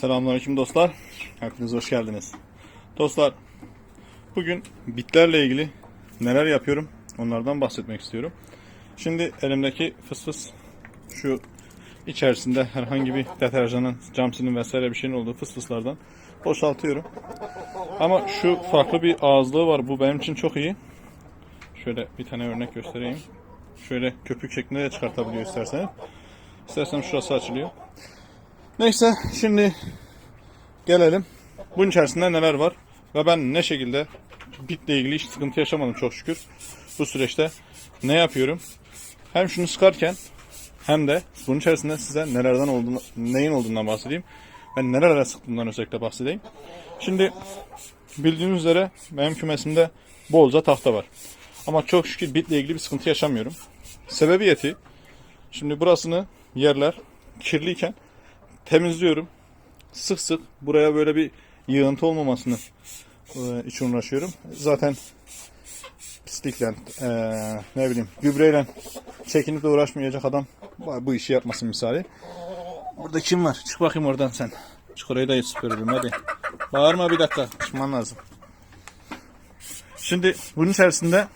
Selamünaleyküm dostlar. Hepiniz hoş geldiniz. Dostlar, bugün bitlerle ilgili neler yapıyorum onlardan bahsetmek istiyorum. Şimdi elimdeki fıs fıs şu içerisinde herhangi bir deterjanın, camsinin vesaire bir şeyin olduğu fıs fıslardan boşaltıyorum. Ama şu farklı bir ağızlığı var. Bu benim için çok iyi. Şöyle bir tane örnek göstereyim. Şöyle köpük şeklinde de çıkartabiliyor isterseniz. İstersem şurası açılıyor. Neyse şimdi gelelim. Bunun içerisinde neler var ve ben ne şekilde bitle ilgili hiç sıkıntı yaşamadım çok şükür. Bu süreçte ne yapıyorum? Hem şunu sıkarken hem de bunun içerisinde size nelerden olduğunu, neyin olduğundan bahsedeyim. Ben nerelere sıktığımdan özellikle bahsedeyim. Şimdi bildiğiniz üzere benim kümesimde bolca tahta var. Ama çok şükür bitle ilgili bir sıkıntı yaşamıyorum. Sebebiyeti şimdi burasını yerler kirliyken temizliyorum. Sık sık buraya böyle bir yığıntı olmamasını e, için uğraşıyorum. Zaten pislikle, e, ne bileyim gübreyle çekinip de uğraşmayacak adam bu işi yapmasın misali. Burada kim var? Çık bakayım oradan sen. Çık orayı da süpürelim hadi. Bağırma bir dakika. Çıkman lazım. Şimdi bunun içerisinde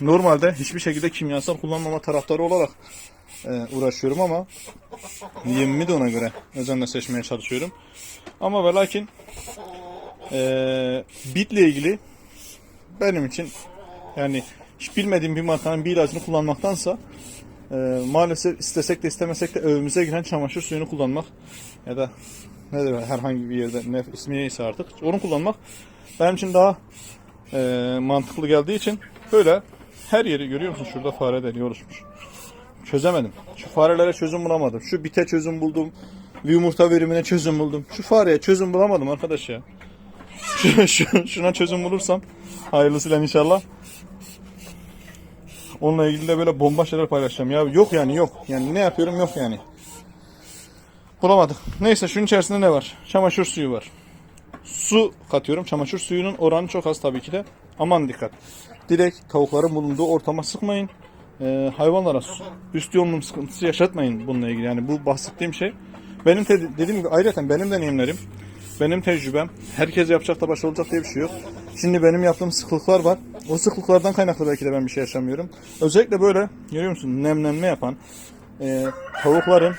normalde hiçbir şekilde kimyasal kullanmama taraftarı olarak e, uğraşıyorum ama yemimi de ona göre özenle seçmeye çalışıyorum. Ama ve lakin e, bitle ilgili benim için yani hiç bilmediğim bir markanın bir ilacını kullanmaktansa e, maalesef istesek de istemesek de evimize giren çamaşır suyunu kullanmak ya da ne de herhangi bir yerde ne ismi neyse artık onu kullanmak benim için daha e, mantıklı geldiği için böyle her yeri görüyor musun? Şurada fare deliği oluşmuş. Çözemedim. Şu farelere çözüm bulamadım. Şu bite çözüm buldum. Yumurta verimine çözüm buldum. Şu fareye çözüm bulamadım arkadaş ya. Şu, şu- şuna çözüm bulursam hayırlısıyla inşallah. Onunla ilgili de böyle bomba şeyler paylaşacağım. Ya yok yani yok. Yani ne yapıyorum yok yani. Bulamadık. Neyse şunun içerisinde ne var? Çamaşır suyu var. Su katıyorum. Çamaşır suyunun oranı çok az tabii ki de. Aman dikkat. Direkt tavukların bulunduğu ortama sıkmayın. Ee, hayvanlara üst yoğunluğum sıkıntısı yaşatmayın bununla ilgili. Yani bu bahsettiğim şey benim te- dediğim gibi ayrıca benim deneyimlerim, benim tecrübem, herkes yapacak da baş olacak diye bir şey yok. Şimdi benim yaptığım sıklıklar var. O sıklıklardan kaynaklı belki de ben bir şey yaşamıyorum. Özellikle böyle görüyor musun nemlenme yapan e, tavukların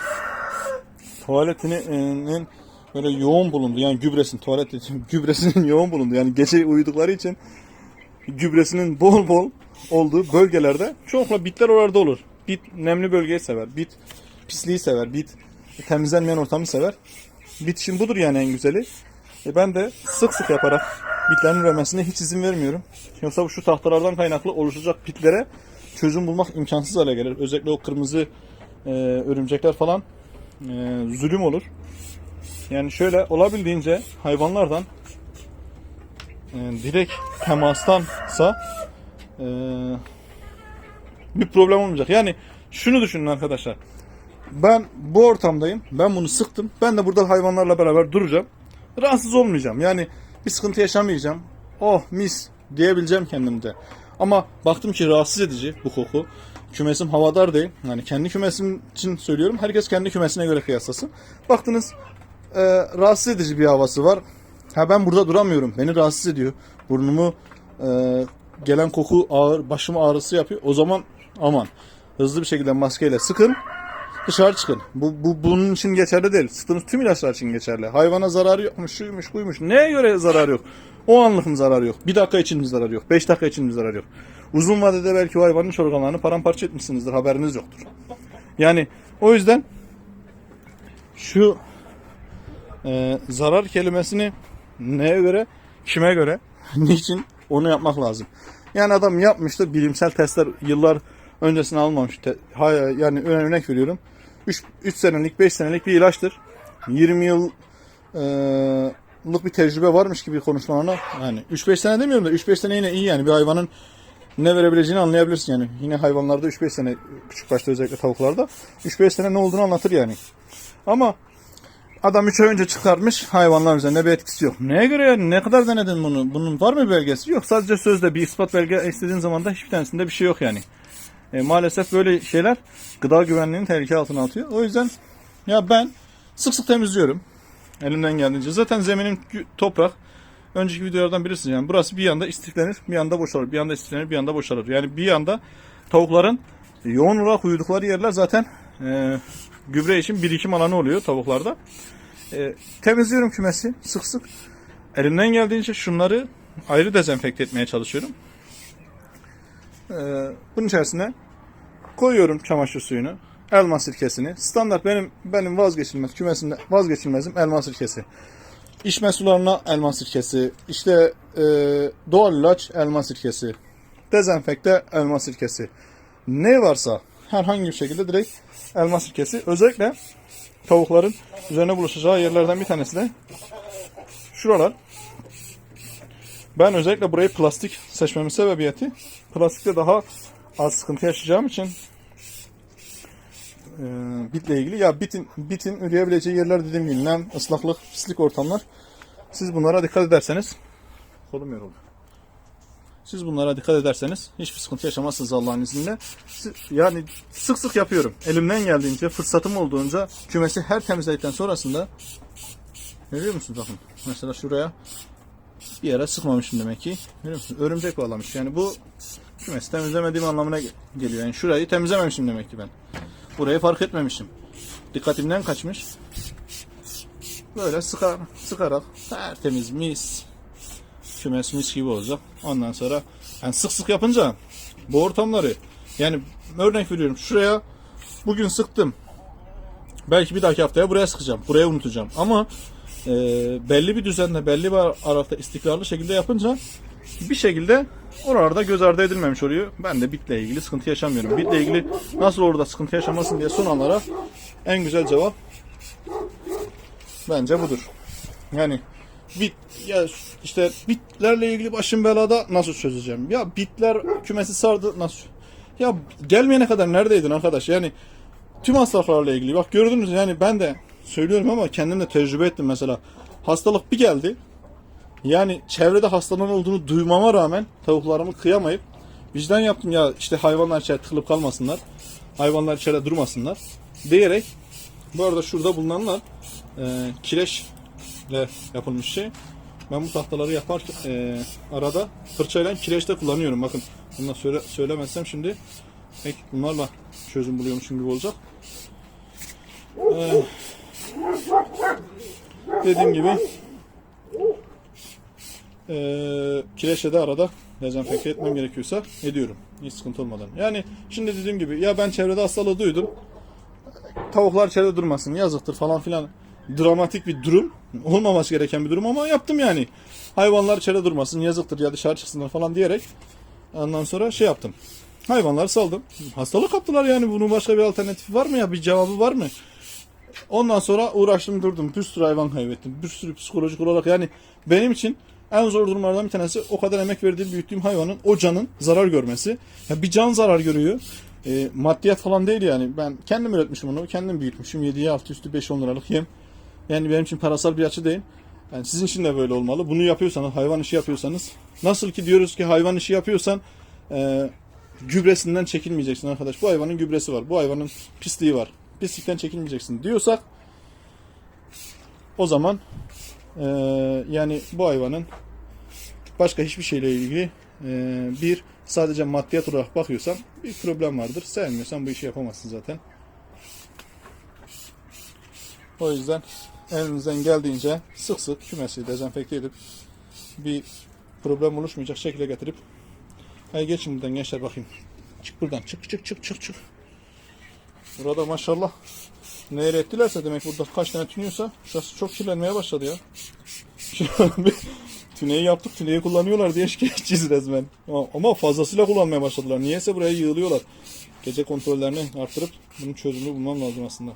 tuvaletinin böyle yoğun bulundu. Yani gübresin, tuvalet dediğim, gübresinin yoğun bulundu. Yani gece uyudukları için gübresinin bol bol olduğu bölgelerde çoğunlukla bitler oralarda olur. Bit nemli bölgeyi sever. Bit pisliği sever. Bit temizlenmeyen ortamı sever. Bit için budur yani en güzeli. E ben de sık sık yaparak bitlerin üremesine hiç izin vermiyorum. Yoksa şu tahtalardan kaynaklı oluşacak bitlere çözüm bulmak imkansız hale gelir. Özellikle o kırmızı e, örümcekler falan e, zulüm olur. Yani şöyle olabildiğince hayvanlardan e, direkt temastansa e, bir problem olmayacak. Yani şunu düşünün arkadaşlar. Ben bu ortamdayım. Ben bunu sıktım. Ben de burada hayvanlarla beraber duracağım. Rahatsız olmayacağım. Yani bir sıkıntı yaşamayacağım. Oh mis diyebileceğim kendimde. Ama baktım ki rahatsız edici bu koku. Kümesim havadar değil. Yani kendi kümesim için söylüyorum. Herkes kendi kümesine göre kıyaslasın. Baktınız e, rahatsız edici bir havası var. Ha ben burada duramıyorum. Beni rahatsız ediyor. Burnumu e, gelen koku ağır, başım ağrısı yapıyor. O zaman aman hızlı bir şekilde maskeyle sıkın. Dışarı çıkın. Bu, bu bunun için geçerli değil. Sıktığınız tüm ilaçlar için geçerli. Hayvana zararı yokmuş, şuymuş, buymuş. Neye göre zararı yok? O anlık mı zararı yok? Bir dakika için mi zararı yok? Beş dakika için mi zararı yok? Uzun vadede belki o hayvanın iç organlarını paramparça etmişsinizdir. Haberiniz yoktur. Yani o yüzden şu e, zarar kelimesini neye göre, kime göre, niçin onu yapmak lazım. Yani adam yapmıştır bilimsel testler yıllar öncesine almamış. Te- ha- yani ör- örnek veriyorum. 3, 3 senelik 5 senelik bir ilaçtır. 20 yıl e, lık bir tecrübe varmış gibi konuşmalarına yani 3-5 sene demiyorum da 3-5 sene yine iyi yani bir hayvanın ne verebileceğini anlayabilirsin yani. Yine hayvanlarda 3-5 sene küçük başta özellikle tavuklarda 3-5 sene ne olduğunu anlatır yani. Ama Adam 3 ay önce çıkarmış hayvanlar üzerinde bir etkisi yok. Neye göre yani? Ne kadar denedin bunu? Bunun var mı belgesi? Yok. Sadece sözde bir ispat belge istediğin zaman da hiçbir tanesinde bir şey yok yani. E, maalesef böyle şeyler gıda güvenliğini tehlike altına atıyor. O yüzden ya ben sık sık temizliyorum. Elimden geldiğince. Zaten zeminim toprak. Önceki videolardan bilirsiniz yani. Burası bir yanda istiflenir, bir yanda boşalır. Bir yanda istiflenir, bir yanda boşalır. Yani bir yanda tavukların yoğun olarak uyudukları yerler zaten e, gübre için birikim alanı oluyor tavuklarda. E, temizliyorum kümesi sık sık. Elimden geldiğince şunları ayrı dezenfekte etmeye çalışıyorum. E, bunun içerisine koyuyorum çamaşır suyunu, elma sirkesini. Standart benim benim vazgeçilmez kümesimde vazgeçilmezim elma sirkesi. İçme sularına elma sirkesi, işte e, doğal ilaç elma sirkesi, dezenfekte elma sirkesi. Ne varsa herhangi bir şekilde direkt elma sirkesi. Özellikle tavukların üzerine bulaşacağı yerlerden bir tanesi de şuralar. Ben özellikle burayı plastik seçmemin sebebiyeti plastikte daha az sıkıntı yaşayacağım için e, bitle ilgili. Ya bitin bitin üreyebileceği yerler dediğim gibi nem, ıslaklık, pislik ortamlar. Siz bunlara dikkat ederseniz kolum yoruldu. Siz bunlara dikkat ederseniz hiçbir sıkıntı yaşamazsınız Allah'ın izniyle. Yani sık sık yapıyorum. Elimden geldiğince, fırsatım olduğunca kümesi her temizledikten sonrasında görüyor musunuz bakın. Mesela şuraya bir yere sıkmamışım demek ki. Görüyor musunuz? Örümcek bağlamış. Yani bu kümesi temizlemediğim anlamına ge- geliyor. Yani şurayı temizlememişim demek ki ben. Burayı fark etmemişim. Dikkatimden kaçmış. Böyle sıkar, sıkarak tertemiz mis. Kümes gibi olacak. Ondan sonra yani sık sık yapınca bu ortamları yani örnek veriyorum şuraya bugün sıktım. Belki bir dahaki haftaya buraya sıkacağım. Buraya unutacağım. Ama e, belli bir düzenle belli bir aralıkta istikrarlı şekilde yapınca bir şekilde oralarda göz ardı edilmemiş oluyor. Ben de bitle ilgili sıkıntı yaşamıyorum. Bitle ilgili nasıl orada sıkıntı yaşamasın diye soranlara en güzel cevap bence budur. Yani bit ya işte bitlerle ilgili başım belada nasıl çözeceğim? Ya bitler kümesi sardı nasıl? Ya gelmeyene kadar neredeydin arkadaş? Yani tüm hastalıklarla ilgili. Bak gördünüz yani ben de söylüyorum ama kendim de tecrübe ettim mesela. Hastalık bir geldi. Yani çevrede hastalığın olduğunu duymama rağmen tavuklarımı kıyamayıp vicdan yaptım ya işte hayvanlar içeride tıkılıp kalmasınlar. Hayvanlar içeride durmasınlar. Diyerek bu arada şurada bulunanlar e, kireçle yapılmış şey. Ben bu tahtaları yaparken e, arada fırçayla kireçte kullanıyorum. Bakın bunları söyle, söylemezsem şimdi pek bunlarla çözüm buluyormuşum gibi olacak. E, dediğim gibi e, kireçle de arada dezenfekte etmem gerekiyorsa ediyorum. Hiç sıkıntı olmadan. Yani şimdi dediğim gibi ya ben çevrede hastalığı duydum. Tavuklar içeride durmasın yazıktır falan filan. Dramatik bir durum. Olmaması gereken bir durum ama yaptım yani. Hayvanlar içeride durmasın yazıktır ya dışarı çıksınlar falan diyerek. Ondan sonra şey yaptım. Hayvanları saldım. Hastalık kaptılar yani. Bunun başka bir alternatifi var mı ya? Bir cevabı var mı? Ondan sonra uğraştım durdum. Bir sürü hayvan kaybettim. Bir sürü psikolojik olarak yani benim için en zor durumlardan bir tanesi o kadar emek verdiğim büyüttüğüm hayvanın o canın zarar görmesi. Ya bir can zarar görüyor. E, maddiyat falan değil yani. Ben kendim üretmişim onu. Kendim büyütmüşüm. 7'ye altı üstü 5-10 liralık yem. Yani benim için parasal bir açı değil. Yani sizin için de böyle olmalı. Bunu yapıyorsanız, hayvan işi yapıyorsanız. Nasıl ki diyoruz ki hayvan işi yapıyorsan e, gübresinden çekilmeyeceksin arkadaş. Bu hayvanın gübresi var. Bu hayvanın pisliği var. Pislikten çekilmeyeceksin diyorsak o zaman e, yani bu hayvanın başka hiçbir şeyle ilgili e, bir sadece maddiyat olarak bakıyorsan bir problem vardır. Sevmiyorsan bu işi yapamazsın zaten. O yüzden elinizden geldiğince sık sık kümesi dezenfekte edip bir problem oluşmayacak şekilde getirip Hadi geçin buradan gençler bakayım. Çık buradan. Çık çık çık çık çık. Burada maşallah neler ettilerse demek burada kaç tane tünüyorsa şurası çok kirlenmeye başladı ya. Tüneyi yaptık, tüneyi kullanıyorlar diye şikayetçiyiz resmen. Ama- fazlasıyla kullanmaya başladılar. Niyeyse buraya yığılıyorlar. Gece kontrollerini arttırıp bunun çözümünü bulmam lazım aslında.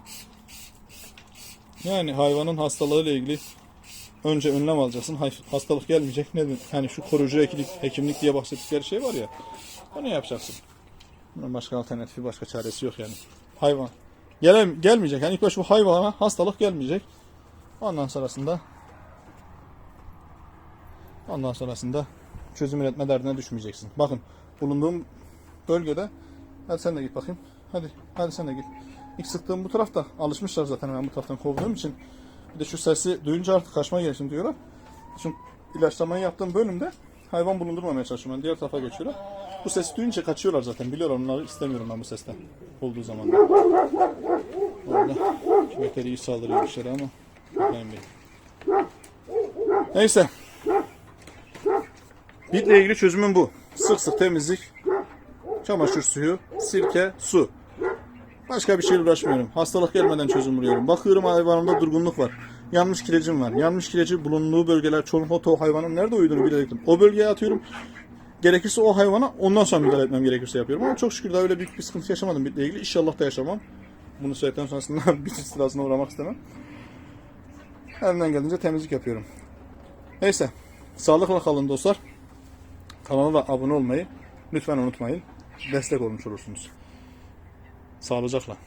Yani hayvanın hastalığıyla ilgili önce önlem alacaksın. Hastalık gelmeyecek. Ne hani şu koruyucu hekimlik, hekimlik diye bahsettikleri şey var ya. Onu yapacaksın. Başka alternatifi, başka çaresi yok yani. Hayvan. Gele, gelmeyecek. Yani ilk baş bu hayvana hastalık gelmeyecek. Ondan sonrasında ondan sonrasında çözüm üretme derdine düşmeyeceksin. Bakın bulunduğum bölgede hadi sen de git bakayım. Hadi hadi sen de git. İlk sıktığım bu tarafta alışmışlar zaten ben bu taraftan kovduğum için Bir de şu sesi duyunca artık kaçma gelsin diyorlar. Şimdi ilaçlamayı yaptığım bölümde hayvan bulundurmamaya çalışıyorum. Ben diğer tarafa geçiyorum. Bu sesi duyunca kaçıyorlar zaten. Biliyorlar onları istemiyorum ben bu sesten. Olduğu zaman. da. Orada iyi saldırıyor dışarı ama. Bakayım bir. Neyse. Bitle ilgili çözümüm bu. Sık sık temizlik, çamaşır suyu, sirke, su. Başka bir şeyle uğraşmıyorum. Hastalık gelmeden çözüm buluyorum. Bakıyorum hayvanımda durgunluk var. Yanmış kirecim var. Yanmış kireci bulunduğu bölgeler çoğunlukla o hayvanın nerede uyuduğunu bilerektim. O bölgeye atıyorum. Gerekirse o hayvana ondan sonra müdahale etmem gerekirse yapıyorum. Ama çok şükür daha öyle büyük bir sıkıntı yaşamadım bitle ilgili. İnşallah da yaşamam. Bunu söyledikten sonrasında bir sırasına uğramak istemem. Elimden geldiğince temizlik yapıyorum. Neyse. Sağlıkla kalın dostlar. Kanala da abone olmayı lütfen unutmayın. Destek olmuş olursunuz. Sağlıcakla.